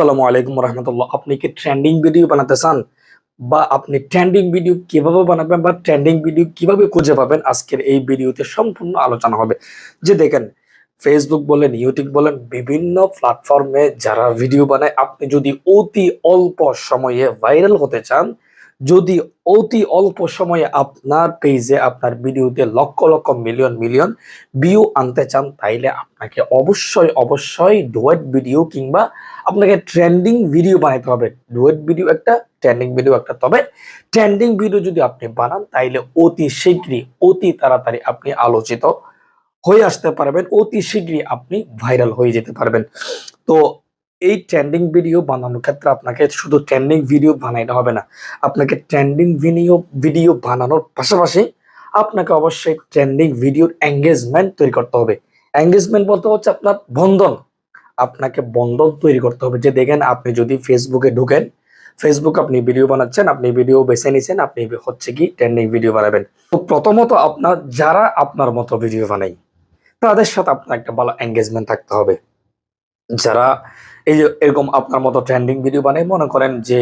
আসসালামু আলাইকুম রহমতুল্লাহ। আপনি কি ট্রেন্ডিং ভিডিও বানাতে চান? বা আপনি ট্রেন্ডিং ভিডিও কীভাবে বানাবেন বা ট্রেন্ডিং ভিডিও কীভাবে খুঁজে পাবেন? আজকের এই ভিডিওতে সম্পূর্ণ আলোচনা হবে। যে দেখেন ফেসবুক বলেন ইউটিউব বলেন, বিভিন্ন প্ল্যাটফর্মে যারা ভিডিও বানায়, আপনি যদি অতি অল্প সময়ে ভাইরাল হতে চান যদি অতি অল্প সময়ে আপনার পেজে আপনার ভিডিওতে lakh lakh million million view আনতে চান, তাইলে আপনাকে অবশ্যই অবশ্যই ডুয়েট ভিডিও কিংবা আপনাকে ট্রেন্ডিং ভিডিও বানাইতে হবে। ডুয়েট ভিডিও একটা ট্রেন্ডিং ভিডিও একটা। তবে ট্রেন্ডিং ভিডিও যদি আপনি বানান, তাইলে অতি শীঘ্রই, অতি তাড়াতাড়ি আপনি আলোচিত হয়ে আসতে পারবেন। অতি শীঘ্রই আপনি ভাইরাল হয়ে যেতে পারবেন। তো এই ট্রেন্ডিং ভিডিও বানানোর ক্ষেত্রে আপনাকে শুধু ট্রেন্ডিং ভিডিও বানাইতে হবে না, আপনাকে ট্রেন্ডিং ভিডিও ভিডিও বানানোর পাশাপাশি আপনাকে অবশ্যই ট্রেন্ডিং ভিডিওর এঙ্গেজমেন্ট তৈরি করতে হবে। এঙ্গেজমেন্ট বলতে হচ্ছে আপনার বন্ধন, আপনাকে বন্ধন তৈরি করতে হবে। যে দেখেন, আপনি যদি ফেসবুকে ঢুকেন ফেসবুক আপনি ভিডিও বানাচ্ছেন, আপনি ভিডিও বেছে নিছেন, আপনি হচ্ছে কি ট্রেন্ডিং ভিডিও বানাবেন। তো প্রথমত আপনার, যারা আপনার মতো ভিডিও বানাই তাদের সাথে আপনার একটা ভালো এঙ্গেজমেন্ট থাকতে হবে। যারা এই যে এরকম আপনার মতো ট্রেন্ডিং ভিডিও বানায়, মনে করেন যে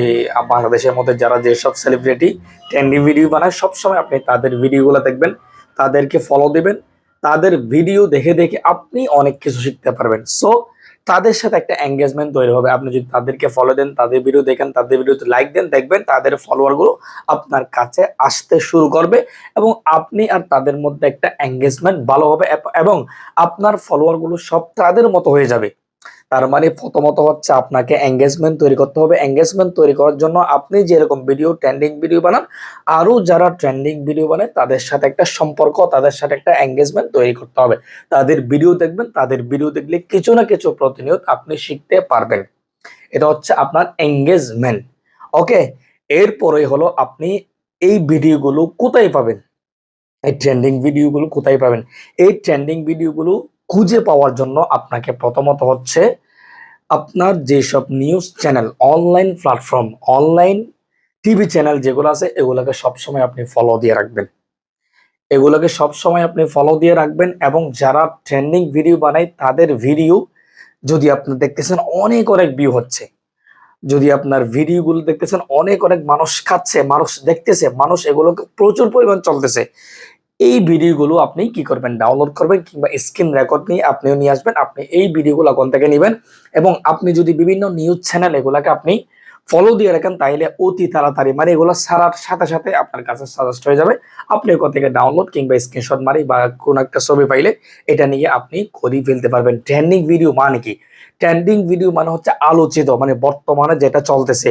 বাংলাদেশের মধ্যে যারা যেসব সেলিব্রিটি ট্রেন্ডিং ভিডিও বানায়, সবসময় আপনি তাদের ভিডিওগুলো দেখবেন, তাদেরকে ফলো দিবেন, তাদের ভিডিও দেখে দেখে আপনি অনেক কিছু শিখতে পারবেন। সো তাদের সাথে একটা এঙ্গেজমেন্ট তৈরি হবে। আপনি যদি তাদেরকে ফলো দেন, তাদের ভিডিও দেখেন, তাদের ভিডিওতে লাইক দেন, দেখবেন তাদের ফলোয়ারগুলো আপনার কাছে আসতে শুরু করবে এবং আপনি আর তাদের মধ্যে একটা এঙ্গেজমেন্ট ভালো হবে এবং আপনার ফলোয়ারগুলো সব তাদের মতো হয়ে যাবে। তার মানে প্রথমত হচ্ছে আপনাকে এঙ্গেজমেন্ট তৈরি করতে হবে। এঙ্গেজমেন্ট তৈরি করার জন্য আপনি যেরকম ভিডিও ট্রেন্ডিং ভিডিও বানান আরও যারা ট্রেন্ডিং ভিডিও বানায়, তাদের সাথে একটা সম্পর্ক, তাদের সাথে একটা এঙ্গেজমেন্ট তৈরি করতে হবে। তাদের ভিডিও দেখবেন, তাদের ভিডিও দেখলে কিছু না কিছু প্রতিনিয়ত আপনি শিখতে পারবেন। এটা হচ্ছে আপনার এঙ্গেজমেন্ট ওকে এরপরে হলো আপনি এই ভিডিওগুলো কোথায় পাবেন? এই ট্রেন্ডিং ভিডিওগুলো কোথায় পাবেন? এই ট্রেন্ডিং ভিডিওগুলো খুঁজে পাওয়ার জন্য আপনাকে প্রথমত হচ্ছে আপনার যেসব news channel online platform online TV channel যেগুলো আছে, এগুলোকে সবসময় আপনি ফলো দিয়ে রাখবেন। এগুলোকে সবসময় আপনি ফলো দিয়ে রাখবেন এবং যারা ট্রেন্ডিং ভিডিও বানায়, তাদের ভিডিও যদি আপনি দেখতেছেন অনেক অনেক ভিউ হচ্ছে, যদি আপনার ভিডিওগুলো দেখতেছেন অনেক অনেক মানুষ খাচ্ছে, মানুষ দেখতেছে, মানুষ এগুলোকে প্রচুর পরিমাণ চলতেছে এই ভিডিওগুলো আপনি কি করবেন? ডাউনলোড করবেন কিংবা স্ক্রিন রেকর্ড নিয়ে আপনিও নিয়ে আসবেন। আপনি এই ভিডিওগুলো কোন থেকে নেবেন এবং আপনি যদি বিভিন্ন নিউজ চ্যানেল এগুলাকে আপনি ফলো দিয়ে রাখেন, তাইলে অতি তাড়াতাড়ি মানে এগুলো সারার সাথে সাথে আপনার কাছে সাজেস্ট হয়ে যাবে। আপনি ওখান থেকে ডাউনলোড কিংবা স্ক্রিনশট মারি বা কোনো একটা ছবি পাইলে এটা নিয়ে আপনি করিয়ে ফেলতে পারবেন। ট্রেন্ডিং ভিডিও মানে কি? ট্রেন্ডিং ভিডিও মানে হচ্ছে আলোচিত মানে বর্তমানে যেটা চলতেছে।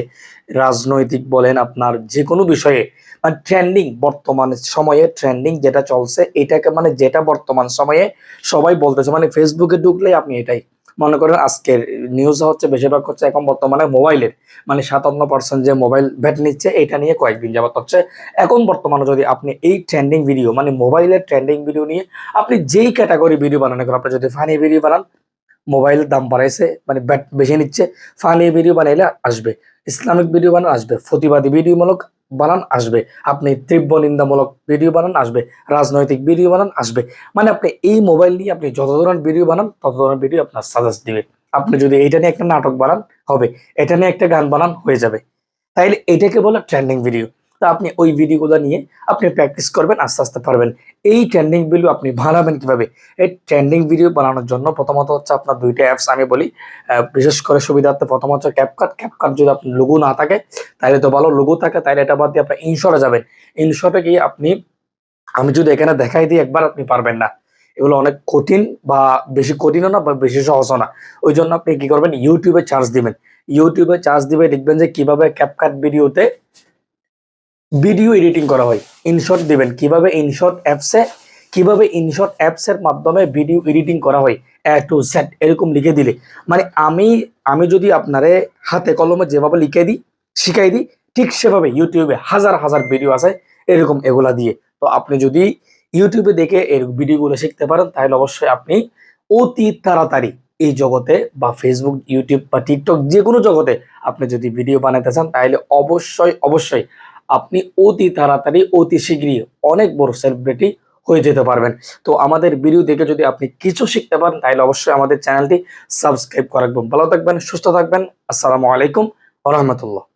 রাজনৈতিক বলেন আপনার যে কোনো বিষয়ে মানে ট্রেন্ডিং বর্তমান সময়ে ট্রেন্ডিং যেটা চলছে, এটাকে মানে যেটা বর্তমান সময়ে সবাই বলতেছে মানে ফেসবুকে ঢুকলেই আপনি এটাই মনে করেন আজকের নিউজ হচ্ছে বেশিরভাগ হচ্ছে এখন বর্তমানে মোবাইলের মানে সাতান্ন পার্সেন্ট যে মোবাইল ভ্যাট নিচ্ছে এটা নিয়ে কয়েকদিন যাবত হচ্ছে। এখন বর্তমানে যদি আপনি এই ট্রেন্ডিং ভিডিও মানে মোবাইলের ট্রেন্ডিং ভিডিও নিয়ে আপনি যেই ক্যাটাগরি ভিডিও বানান, এখন আপনি যদি ফানি ভিডিও বানান মোবাইলের দাম বাড়াইছে মানে ব্যাট বেশি নিচ্ছে ফানি ভিডিও বানাইলে আসবে, ইসলামিক ভিডিও বানান আসবে, প্রতিবাদী ভিডিওমূলক বানান আসবে। আপনি তীব্র নিন্দামূলক ভিডিও বানান আসবে, রাজনৈতিক ভিডিও বানান আসবে। মানে আপনি এই মোবাইল নিয়ে আপনি যত ধরনের ভিডিও বানান, তত ধরনের ভিডিও আপনার সাজেস্ট দিবে। আপনি যদি এটা নিয়ে একটা নাটক বানান, হবে। এটা নিয়ে একটা গান বানান, হয়ে যাবে। তাইলে এটাকে বলে ট্রেন্ডিং ভিডিও তো আপনি ওই ভিডিওগুলো নিয়ে আপনি প্র্যাকটিস করবেন, আস্তে আস্তে পারবেন। এই ট্রেন্ডিং ভিডিও আপনি বানাবেন কীভাবে? এই ট্রেন্ডিং ভিডিও বানানোর জন্য প্রথমত হচ্ছে আপনার দুইটা অ্যাপস আমি বলি। বিশেষ করে সুবিধার্থে প্রথম হচ্ছে ক্যাপকাট ক্যাপকাট যদি আপনার লোগো না থাকে, তাহলে তো ভালো লোগো থাকে, তাহলে এটা বাদ দিয়ে আপনার ইনশটে যাবেন। ইনশটে গিয়ে আপনি, আমি যদি এখানে দেখাই দিই, একবার আপনি পারবেন না। এগুলো অনেক কঠিন বা বেশি কঠিনও না বা বেশি সহজও না। ওই জন্য আপনি কি করবেন? ইউটিউবে চার্জ দিবেন। ইউটিউবে চার্জ দিবে লিখবেন যে কীভাবে ক্যাপকাট ভিডিওতে ভিডিও এডিটিং করা হয়। ইনশট দিবেন। কীভাবে ইনশট অ্যাপসে কীভাবে ইনশট অ্যাপসের মাধ্যমে ভিডিও এডিটিং করা হয়? এ টু সেট এরকম লিখে দিলে। মানে আমি আমি যদি আপনারে হাতে কলমে যেভাবে লিখে দিই, শিখাই দিই, ঠিক সেভাবে ইউটিউবে হাজার হাজার ভিডিও আছে, এরকম এগুলা দিয়ে। তো আপনি যদি ইউটিউবে দেখে এর ভিডিওগুলো শিখতে পারেন, তাহলে অবশ্যই আপনি অতি তাড়াতাড়ি এই জগতে বা ফেসবুক ইউটিউব বা টিকটক যে কোনো জগতে আপনি যদি ভিডিও বানাতে চান, তাহলে অবশ্যই অবশ্যই আপনি অতি তাড়াতাড়ি, অতি শীঘ্রই অনেক বড় সেলিব্রিটি হয়ে যেতে পারবেন। তো আমাদের ভিডিও দেখে যদি আপনি কিছু শিখতে পারেন, তাহলে অবশ্যই আমাদের চ্যানেলটি সাবস্ক্রাইব করে রাখবেন। ভালো থাকবেন, সুস্থ থাকবেন। আসসালামু আলাইকুম রহমতুল্লাহ।